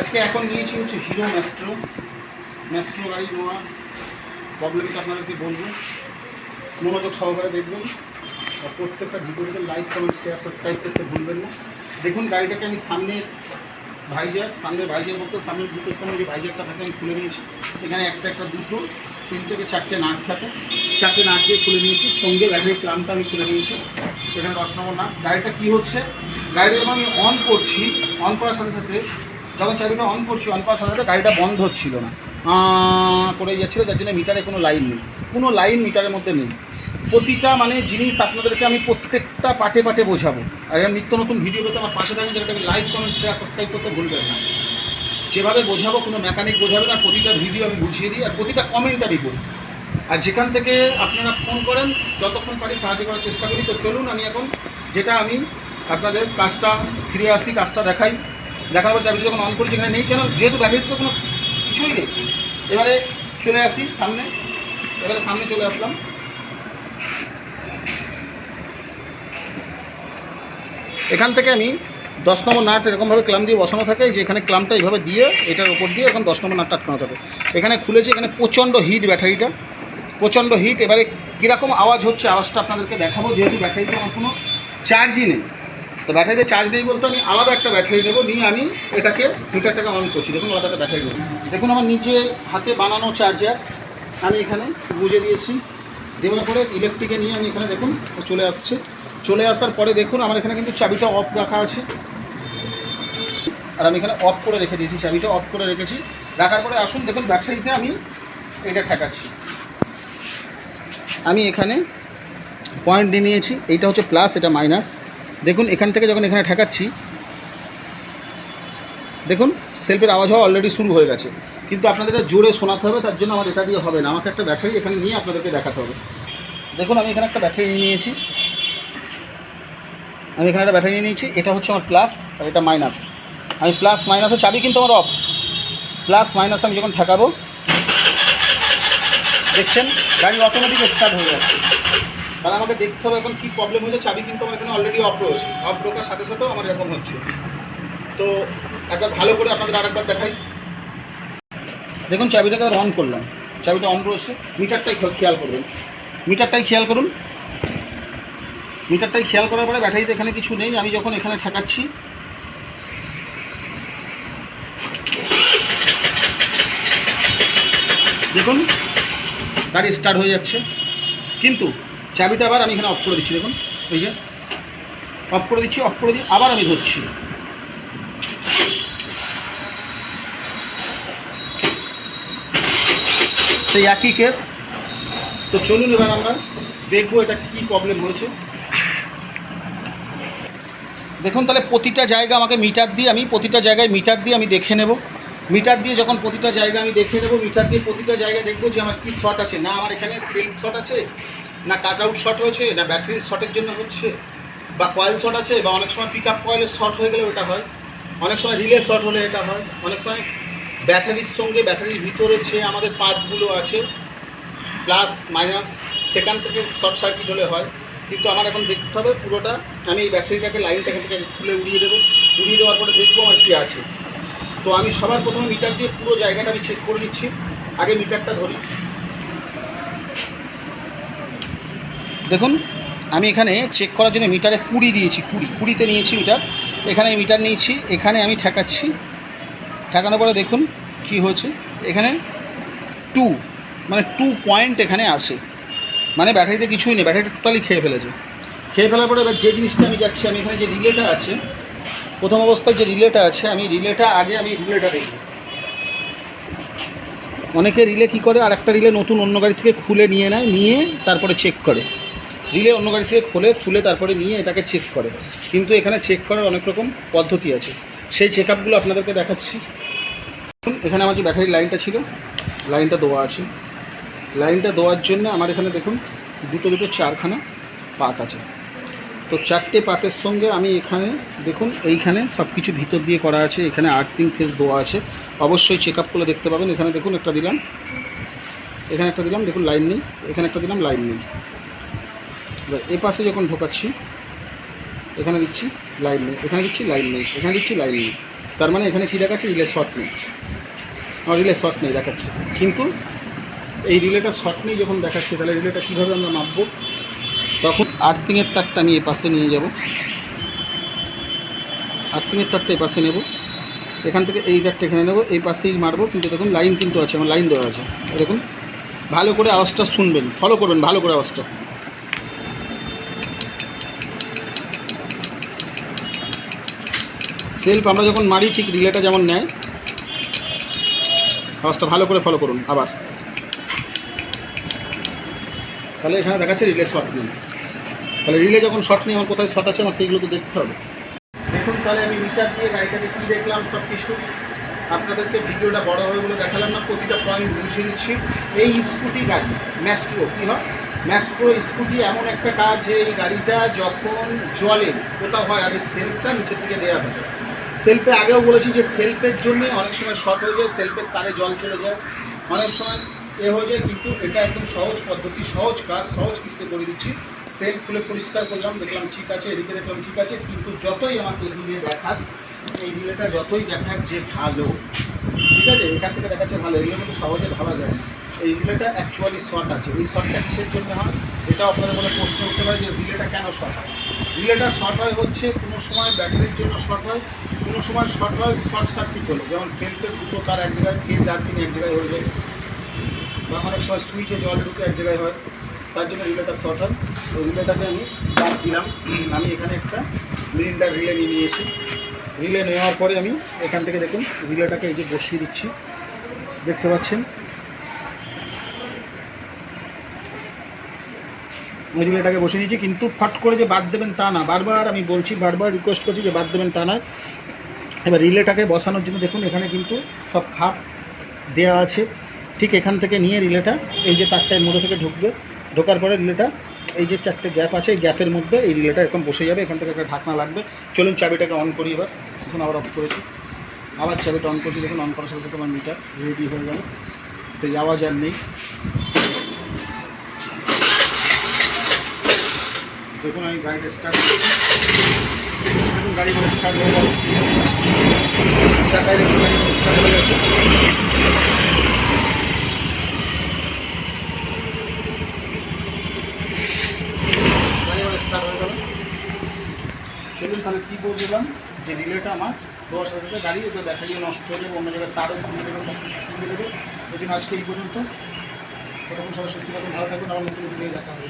আজকে এখন নিয়েছি হচ্ছে হিরো ম্যাস্ট্রো ম্যাস্ট্রো গাড়ি নেওয়া প্রবলেমটা আপনাদেরকে বলব মনোযোগ সহকারে দেখবেন। আর প্রত্যেকটা ভিডিওতে লাইক কমেন্ট শেয়ার সাবস্ক্রাইব করতে ভুলবেন না। দেখুন গাড়িটাকে আমি সামনের ভাইজার সামনের ভাইজার বলতে সামনের দুটোর সামনে যে ভাইজারটা থাকে, আমি খুলে নিয়েছি। এখানে একটা একটা দুটো তিন থেকে চারটে নাট থাকে। চারটে নাট দিয়ে খুলে নিয়েছি। সঙ্গে ব্যাটারির ক্লামটা আমি খুলে নিয়েছি। এখানে দশ নম্বর নাট গাড়িটা কী হচ্ছে? গাড়িটা যখন আমি অন করছি অন করার সাথে সাথে যখন চাবিটা অন করছি অন করার সাথে গাড়িটা বন্ধ হচ্ছিল না। করে যাচ্ছিল যার জন্য মিটারে কোনো লাইন নেই। কোনো লাইন মিটারের মধ্যে নেই। প্রতিটা মানে জিনিস আপনাদেরকে আমি প্রত্যেকটা পাটে পাটে বোঝাবো। আর নিত্য নতুন ভিডিও পেতে আমার পাশে থাকেন, যেটাকে লাইক কমেন্ট শেয়ার সাবস্ক্রাইব করতে ভুলবেন না। যেভাবে বোঝাবো, কোনো মেকানিক বোঝাবে না, প্রতিটা ভিডিও আমি বুঝিয়ে দিই, আর প্রতিটা কমেন্ট আমি করি আর যেখান থেকে আপনারা ফোন করেন, যতক্ষণ পারি সাহায্য করার চেষ্টা করি। তো চলুন, আমি এখন যেটা আমি আপনাদের কাজটা ফিরে আসি কাজটা দেখাই। দেখার পর চাবি যখন অন করি যেখানে নেই কেন? যেহেতু ব্যাটারিতে তো কোনো কিছুই নেই। এবারে চলে আসি সামনে। এবারে সামনে চলে আসলাম। এখান থেকে আমি দশ নম্বর নাট এরকমভাবে ক্লাম দিয়ে বসানো থাকে যে এখানে ক্লামটা এইভাবে দিয়ে, এটার উপর দিয়ে এখন দশ নম্বর নাটটা আটকানো থাকে। এখানে খুলেছে, এখানে প্রচণ্ড হিট ব্যাটারিটা প্রচণ্ড হিট এবারে কীরকম আওয়াজ হচ্ছে, আওয়াজটা আপনাদেরকে দেখাবো, যেহেতু ব্যাটারিতে আমার কোনো চার্জই নেই। তো ব্যাটারিতে চার্জ নেই বলতে আমি আলাদা একটা ব্যাটারি নেব, নিয়ে আমি এটাকে মিটারটাকে অন করছি। দেখুন, আলাদা একটা ব্যাটারি নেব দেখুন, আমার নিজে হাতে বানানো চার্জার আমি এখানে বুঝে দিয়েছি। দেওয়ার পরে ইলেকট্রিকে নিয়ে আমি এখানে দেখুন, চলে আসছে। চলে আসার পরে দেখুন, আমার এখানে কিন্তু চাবিটা অফ রাখা আছে। আর আমি এখানে অফ করে রেখে দিয়েছি, চাবিটা অফ করে রেখেছি। রাখার পরে আসুন, দেখুন ব্যাটারিতে আমি এটা ঠেকাচ্ছি। আমি এখানে পয়েন্ট নিয়ে নিয়েছি, এইটা হচ্ছে প্লাস এটা মাইনাস দেখুন, এখান থেকে যখন এখানে ঠেকাচ্ছি, দেখুন সেলফের আওয়াজ হওয়া অলরেডি শুরু হয়ে গেছে। কিন্তু আপনাদের জোরে শোনাতে হবে, তার জন্য আমার এটা দিয়ে হবে না। আমাকে একটা ব্যাটারি এখানে নিয়ে আপনাদেরকে দেখাতে হবে। দেখুন, আমি এখানে একটা ব্যাটারি নিয়ে নিয়েছি। আমি এখানে একটা ব্যাটারি নিয়ে নিয়েছি। এটা হচ্ছে আমার প্লাস আর এটা মাইনাস আমি প্লাস মাইনাসের চাবি কিন্তু আমার অফ প্লাস মাইনাস আমি যখন ঠেকাবো, দেখছেন, গাড়ি অটোমেটিক স্টার্ট হয়ে যাচ্ছে। তাহলে আমাকে দেখতে হবে এখন কী প্রবলেম হয়েছে, চাবি কিন্তু আমার এখানে অলরেডি অফ রয়েছে। অফ ঢোকার সাথে সাথেও আমার এরকম হচ্ছে। তো একবার ভালো করে আপনাদের আরেকবার দেখাই। দেখুন চাবিটাকে আবার অন করলাম। চাবিটা অন রয়েছে। মিটারটাই খেয়াল করবেন। মিটারটাই খেয়াল করুন। মিটারটাই খেয়াল করার পরে ব্যাটারিতে এখানে কিছু নেই। আমি যখন এখানে ঠেকাচ্ছি, দেখুন, গাড়ি স্টার্ট হয়ে যাচ্ছে। কিন্তু চাবিটা আবার আমি এখানে অফ করে দিচ্ছি, দেখুন। এই যে অফ করে দিচ্ছি অফ করে দিয়ে আবার আমি ধরছি। সেই একই কেস তো চলুন এবার আমরা দেখব এটা কী প্রবলেম হয়েছে। দেখুন, তাহলে প্রতিটা জায়গা আমাকে মিটার দিয়ে, আমি প্রতিটা জায়গায় মিটার দিয়ে আমি দেখে নেব। মিটার দিয়ে যখন প্রতিটা জায়গা আমি দেখে নেব মিটার দিয়ে প্রতিটা জায়গায় দেখব যে আমার কী শর্ট আছে। না, আমার এখানে সেলফ শর্ট আছে? না কাট আউট শর্ট হয়েছে, না ব্যাটারির শর্টের জন্য হচ্ছে, বা কয়েল শর্ট আছে, বা অনেক সময় পিক আপ কয়েলের শর্ট হয়ে গেলে ওটা হয়। অনেক সময় রিলে শর্ট হলে এটা হয়। অনেক সময় ব্যাটারির সঙ্গে ব্যাটারির ভিতরে যে আমাদের পাতগুলো আছে প্লাস মাইনাস সেখান থেকে শর্ট সার্কিট হলে হয়। কিন্তু আমার এখন দেখতে হবে পুরোটা। আমি এই ব্যাটারিটাকে লাইনটা এখান থেকে খুলে উড়িয়ে দেবো। উড়িয়ে দেওয়ার পরে দেখব আমার কী আছে। তো আমি সবার প্রথমে মিটার দিয়ে পুরো জায়গাটা আমি চেক করে নিচ্ছি। আগে মিটারটা ধরি। দেখুন, আমি এখানে চেক করার জন্য মিটারে কুড়ি দিয়েছি, কুড়ি। কুড়িতে নিয়েছি মিটার এখানে মিটার নিয়েছি, এখানে আমি ঠেকাচ্ছি। ঠেকানোর পরে দেখুন কি হয়েছে। এখানে টু মানে টু পয়েন্ট এখানে আসে। মানে ব্যাটারিতে কিছুই নেই ব্যাটারিটা টোটালি খেয়ে ফেলেছে। খেয়ে ফেলার পরে এবার যে জিনিসটা আমি যাচ্ছি আমি এখানে যে রিলেটা আছে, প্রথম অবস্থায় যে রিলেটা আছে, আমি রিলেটা আগে আমি রিলেটা দেখি অনেকে রিলে কি করে? আর একটা রিলে নতুন, অন্য গাড়ি থেকে খুলে নিয়ে নেয়, নিয়ে তারপরে চেক করে। রিলে অন্য গাড়ি থেকে খুলে খুলে তারপরে নিয়ে এটাকে চেক করে। কিন্তু এখানে চেক করার অনেক রকম পদ্ধতি আছে। সেই চেক আপগুলো আপনাদেরকে দেখাচ্ছি। এখানে আমার যে ব্যাটারির লাইনটা ছিল লাইনটা দেওয়া আছে। লাইনটা দেওয়ার জন্য আমার এখানে দেখুন, দুটো দুটো, চারখানা পাত আছে। তো চারটে পাতের সঙ্গে আমি এখানে দেখুন, এইখানে সব কিছু ভিতর দিয়ে করা আছে, এখানে আর্থিং ফেস দেওয়া আছে। অবশ্যই চেক আপ দেখতে পাবেন। এখানে দেখুন একটা দিলাম, এখানে একটা দিলাম, দেখুন লাইন নেই, এখানে একটা দিলাম লাইন নেই। এবার এ পাশে যখন ঢোকাচ্ছি, এখানে দিচ্ছি লাইন নেই, এখানে দিচ্ছি লাইন নেই, এখানে দিচ্ছি লাইন নেই। তার মানে এখানে কী দেখাচ্ছে রিলে শর্ট নেই। আমার রিলে শর্ট নেই, দেখাচ্ছে। কিন্তু এই রিলেটা শর্ট নেই যখন দেখাচ্ছে, তাহলে রিলেটা কীভাবে আমরা মাপবো? তখন আর্থিংয়ের তারটা আমি এই পাশে নিয়ে যাব। আর্থিংয়ের তারটা এই পাশে নেব। এখান থেকে এই তারটা এখানে নেব, এই পাশেই মারবো। কিন্তু দেখুন লাইন কিন্তু আছে, আমার লাইন দেওয়া আছে। দেখুন, ভালো করে আওয়াজটা শুনবেন ফলো করবেন, ভালো করে আওয়াজটা। সেলফ আমরা যখন মারি, ঠিক রিলেটা যেমন নেয়, আওয়াজটা ভালো করে ফলো করুন, আবার। তাহলে এখানে দেখাচ্ছে রিলে শর্ট নেই। তাহলে রিলে যখন শর্ট নেই, আমার কোথায় শর্ট আছে, আমার সেইগুলো তো দেখতে হবে। দেখুন তাহলে আমি মিটার দিয়ে গাড়িটাকে কী দেখলাম সব কিছু আপনাদেরকে ভিডিওটা বড় হবে বলে দেখালাম না, প্রতিটা পয়েন্ট বুঝিয়ে দিচ্ছি এই স্কুটি গাড়ি ম্যাস্ট্রো কী হয়? ম্যাস্ট্রো স্কুটি এমন একটা কাজ যে এই গাড়িটা যখন জলে কোথাও হয় আর এই সেলফটা নিচের দিকে দেওয়া থাকে। সেলফে আগেও বলেছি যে সেলফের জন্য অনেক সময় শর্ট হয়ে যায়, সেলফের তারে জল চলে যায়। অনেক সময় এ হয়ে যায়, কিন্তু এটা একদম সহজ পদ্ধতি, সহজ কাজ, সহজ কিস্তি করে দিচ্ছি। সেলফ খুলে পরিষ্কার করলাম, দেখলাম ঠিক আছে, এদিকে দেখলাম ঠিক আছে, কিন্তু যতই আমাকে রিলে দেখাক, এই রিলেটা যতই দেখাক যে ভালো, ঠিক আছে, এখান থেকে দেখাচ্ছে ভালো, এগুলো কিন্তু সহজে ভাবা যায় না। এই রিলেটা অ্যাকচুয়ালি শর্ট আছে, এই শর্টটা কিসের জন্য হয়। এটাও আপনাদের মনে প্রশ্ন উঠতে পারে যে রিলেটা কেন শর্ট হয়? রিলেটা শর্ট হয় হচ্ছে কোনো সময় ব্যাটারির জন্য শর্ট হয়, কোনো সময় শর্ট হয় শর্ট সার্কিট হলে। যেমন সেলফের দুটো তার এক জায়গায় ফেজ আর তিন এক জায়গায় হয়ে যায়। বা অনেক সময় সুইচে জল ঢুকে এক জায়গায় হয়, তার জন্য রিলেটা শর্ট হয়। ওই রিলেটাকে আমি বাদ দিলাম। আমি এখানে একটা মিরিন্ডার রিলে নিয়ে নিয়েছি। রিলে নেওয়ার পরে আমি এখান থেকে দেখুন, রিলেটাকে এই যে বসিয়ে দিচ্ছি। দেখতে পাচ্ছেন? আমি রিলেটাকে বসিয়ে দিয়েছি, কিন্তু ফট করে যে বাদ দেবেন তা না। বারবার আমি বলছি, বারবার রিকোয়েস্ট করছি যে বাদ দেবেন তা না। এবার রিলেটাকে বসানোর জন্য দেখুন, এখানে কিন্তু সব খাপ দেওয়া আছে। ঠিক এখান থেকে নিয়ে রিলেটা, এই যে তারটায় মধ্যে থেকে ঢুকবে। ঢোকার পরে রিলেটা, এই যে চারটে গ্যাপ আছে, এই গ্যাপের মধ্যে এই রিলেটা এরকম বসে যাবে। এখান থেকে একটা ঢাকনা লাগবে। চলুন চাবিটাকে অন করি এবার। এখন আবার অফ করেছি। আবার চাবিটা অন করছি। দেখুন অন করার সাথে সাথে আমার মিটার রেডি হয়ে গেল। সেই আওয়াজ আর নেই। দেখুন, আমি গাড়িটা স্টার্ট করছি। দেখুন গাড়ি করে স্টার্ট হয়ে গেল। চাকায় দেখুন স্টার্ট হয়ে গেছে চলুন তাহলে কী বলছিলাম? যে রিলেটা আমার হাজার টাকা গাড়ি ওটা ব্যাটারিও নষ্ট হয়ে যাবে, অন্য জায়গায় তারও খুলে দেবে সব কিছু খুলে দেবে ওই জন্য আজকে এই পর্যন্ত। তখন সবাই সুস্থ থাকুন, ভালো থাকুন, আবার নতুন ভিডিও দেখা হবে।